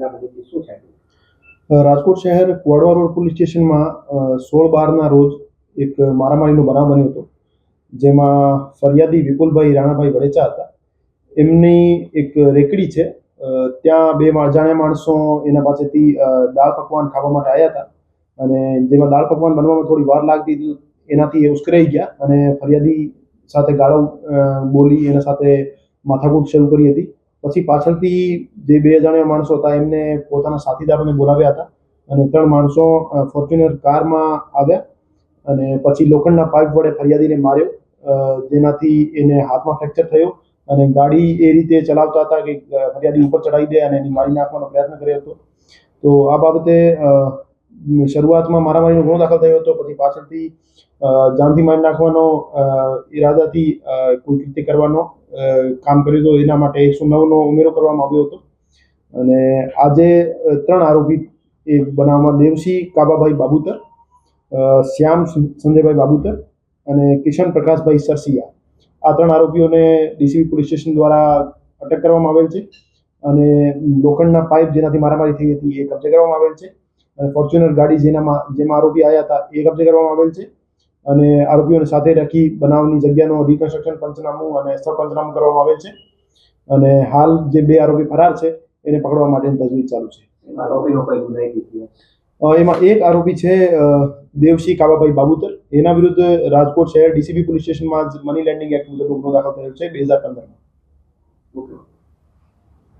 ઘટના બની શું છે? રાજકોટ શહેર કુવાડવા રોડ પોલીસ સ્ટેશનમાં સોળ બારના રોજ એક મારામારીનો બનાવ બન્યો હતો, જેમાં ફરિયાદી વિપુલભાઈ રાણાભાઈ વડેચા હતા. એમની એક રેકડી છે ત્યાં બે અજાણ્યા માણસો એના પાસેથી દાળ પકવાન ખાવા માટે આવ્યા હતા. અને જેમાં દાળ પકવાન બનવામાં થોડી વાર લાગતી હતી, એનાથી એ ઉશ્કેરાઈ ગયા અને ફરિયાદી સાથે ગાળો બોલી એના સાથે માથાકૂટ શરૂ કરી હતી. પછી પાછળથી જે બે અજાણ્યા માણસો હતા, એમને પોતાના સાથીદારોને બોલાવ્યા હતા અને ત્રણ માણસો ફોર્ચ્યુનર કારમાં આવ્યા અને પછી લોખંડના પાઇપ વડે ફરિયાદીને માર્યો જેનાથી એને હાથમાં ફ્રેક્ચર થયો અને ગાડી એ રીતે ચલાવતા હતા કે ફરિયાદી ઉપર ચડાવી દે અને એની મારી નાખવાનો પ્રયત્ન કર્યો હતો. તો આ બાબતે શરૂઆતમાં મારામારીનો ગુનો દાખલ થયો હતો, પછી પાછળથી જાનથી મારી નાખવાનો ઈરાદાથી કોઈ કૃત્ય કરવાનો કામ કર્યું હતું. એના માટે એકસો નવનો ઉમેરો કરવામાં આવ્યો હતો. અને આજે ત્રણ આરોપી એ બનાવમાં દેવસિંહ કાબાભાઈ બાબુતર શ્યામ સંજયભાઈ બાબુતર અને કિશન પ્રકાશભાઈ સરસિયા. આ ત્રણ આરોપીઓને ડીસીબી પોલીસ સ્ટેશન દ્વારા અટક કરવામાં આવેલ છે અને લોખંડના પાઇપ જેનાથી મારામારી થઈ હતી એ કબજે કરવામાં આવેલ છે. અને ફોર્ચ્યુનર ગાડી જેનામાં, જેમાં આરોપી આવ્યા હતા એ કબજે કરવામાં આવેલ છે. અને આરોપીઓને સાથે રાખી બનાવની જગ્યાનો રિકન્સ્ટ્રક્શન પંચનામું અને સ્થળ પંચનામું કરવામાં આવેલ છે. અને હાલ જે બે આરોપી ફરાર છે એને પકડવા માટેની તજવીજ ચાલુ છે. એમાં એક આરોપી છે દેવશી કાબાભાઈ બાબુતર. એના વિરુદ્ધ રાજકોટ શહેર ડીસીબી પોલીસ સ્ટેશનમાં મની લેન્ડિંગ એક્ટ મુજબ ગુનો દાખલ થયેલ છે બે હજાર પંદરમાં. ઓકે.